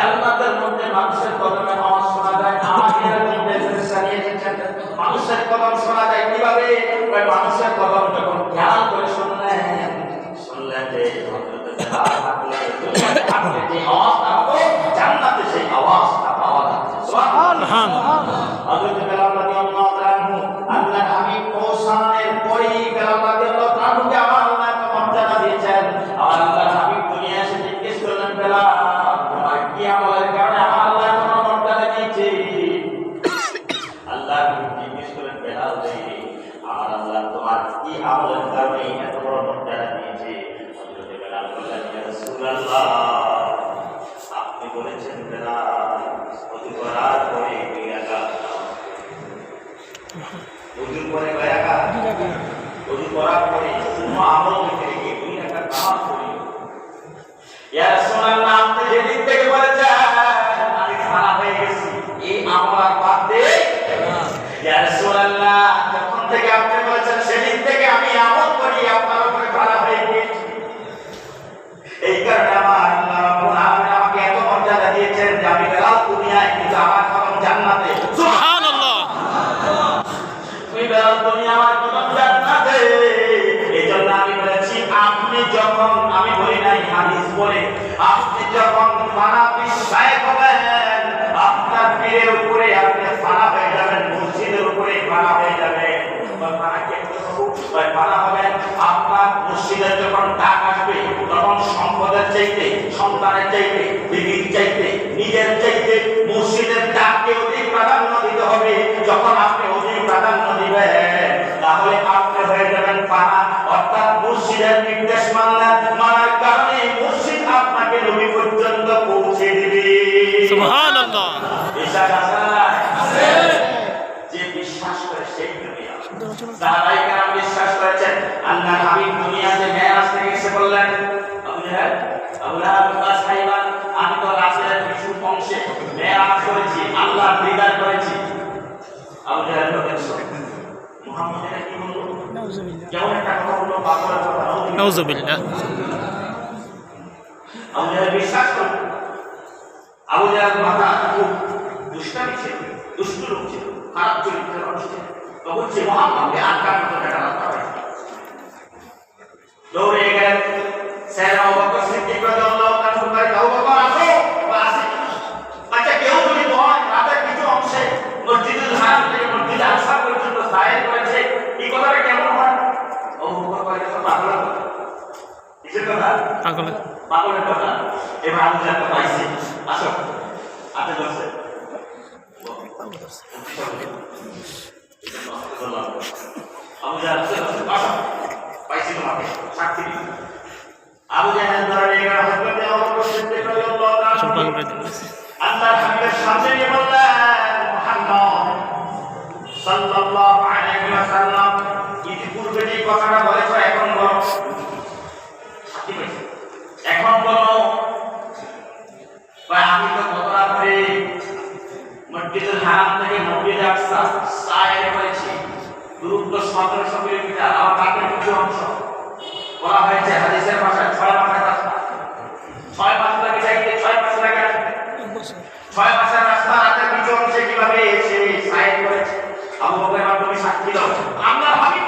জান্নাতের মধ্যে মানুষের কদমে আওয়াজ শোনা যায় আমাকে মানুষের কদম শোনা যায় কীভাবে? ওই আপনি বলেছেন বেলাল অজু করার পরে দুই রাকাত অজু করে কয় রাকাত অজু করার পরে কোনো আমল রেখে রেখে দুই রাকাত নামাজ পড়ি ইয়া রাসূলুল্লাহ আপনি যেদিন থেকে বলেছেন আমি খারাপ হয়ে গেছি এই আমল আর বাদ দে ইয়া রাসূলুল্লাহ যখন থেকে আপনি বলেছেন সেদিন থেকে আমি আমল করি আপনার উপরে খারাপ হয়ে গিয়েছি এই কারণে আমার আল্লাহ রাব্বুল আলামিন আমাকে এত মর্যাদা দিয়েছেন যে আমি বেলাল দুনিয়ায় কিন্তু আমার কদম জান্নাতে সুবহানাল্লাহ তুমি বেলাল দুনিয়া আমার কদম জান্নাতে এই জন্য আমি বলেছি আপনি যখন আমি বলি নাই হাদিস বলে, আপনি যখন ফানা বিশ্বায় হবেন আপনার পীরের উপরে আপনি ফানা হয়ে যাবেন, মসজিদের উপরে ফানা হয়ে তখন সম্পদের চাইতে, সন্তানের চাইতে চাইতে, নিজের চাইতে মসজিদের অধিক প্রাধান্য দিতে হবে। যখন আপনি অধিক প্রাধান্য দিবেন মসজিদের নির্দেশ মানলেন মানার কারণে মসজিদ আপনাকে নবী পর্যন্ত পৌঁছে দিবে। সুবহানাল্লাহ। বিশ্বাস আছে যে বিশ্বাস করে সেই দুনিয়া সাহাবাই কেরাম বিশ্বাস করেছেন আল্লাহ হাবিব দুনিয়াতে মেরাজ থেকে এসে বললেন আবু জাহেল আবু লাহাব আবু সাইবান আমি তো রাসূলের কিছু অংশে মেরাজ করেছি আল্লাহর দিদার করেছি। আবু জাহেল বলেন মুহাম্মদ কি বলল যেমন একটা কথা বলল বাকরের কথা নাউজুবিল্লাহ আবু জাহেল বিশ্বাস করল আবু জাহেল মাথা খুব দুষ্টামি ছিল, দুষ্ট লোক খারাপ চরিত্রের মানুষ ছিল। তো বলছে মোহাম্মদকে আটকার মতো রাস্তা পাইছে দৌড়ে গেলেন স্যার আবু বকর সিদ্দিক রাদিয়াল্লাহু তাআলা বললেন আবু বকর আসো বা আসি আচ্ছা কেউ যদি হয় রাতের কিছু অংশে মসজিদুল হারাম থেকে মসজিদ আকসা পর্যন্ত সায়ের করেছে এই কথাটা কেমন হয় আবু বকর কয় এটা তো পাগলের কথা কিসের কথা পাগল পাগলের কথা? এবার আমি যাকে পাইছি। আসো। হাতে ধরছে। আবু জাহাল আসো। পাইছি তোমাকে। সাক্ষী আবু জাহাল হাবিবের সামনে নিয়ে বললেন মুহাম্মদ সাল্লাল্লাহু আলাইহি ওয়াসাল্লাম ইতিপূর্বে যে কথাটা বলেছ হারাম থেকে মসজিদ আকসা সায়ের করেছি দূরত্ব সতেরোশো কিলোমিটার। আমার কাকের কিছু অংশ। বলা হয়েছে হাদিসের ভাষায় ছয় মাসের রাস্তা ছয় মাস লাগে চাইতে ছয় মাস লাগে ছয় মাসের রাস্তা রাতের কিছু অংশে কীভাবে এসে সাইন করেছে? আবু মাধ্যমে সাক্ষী দাও আমরা হাবিব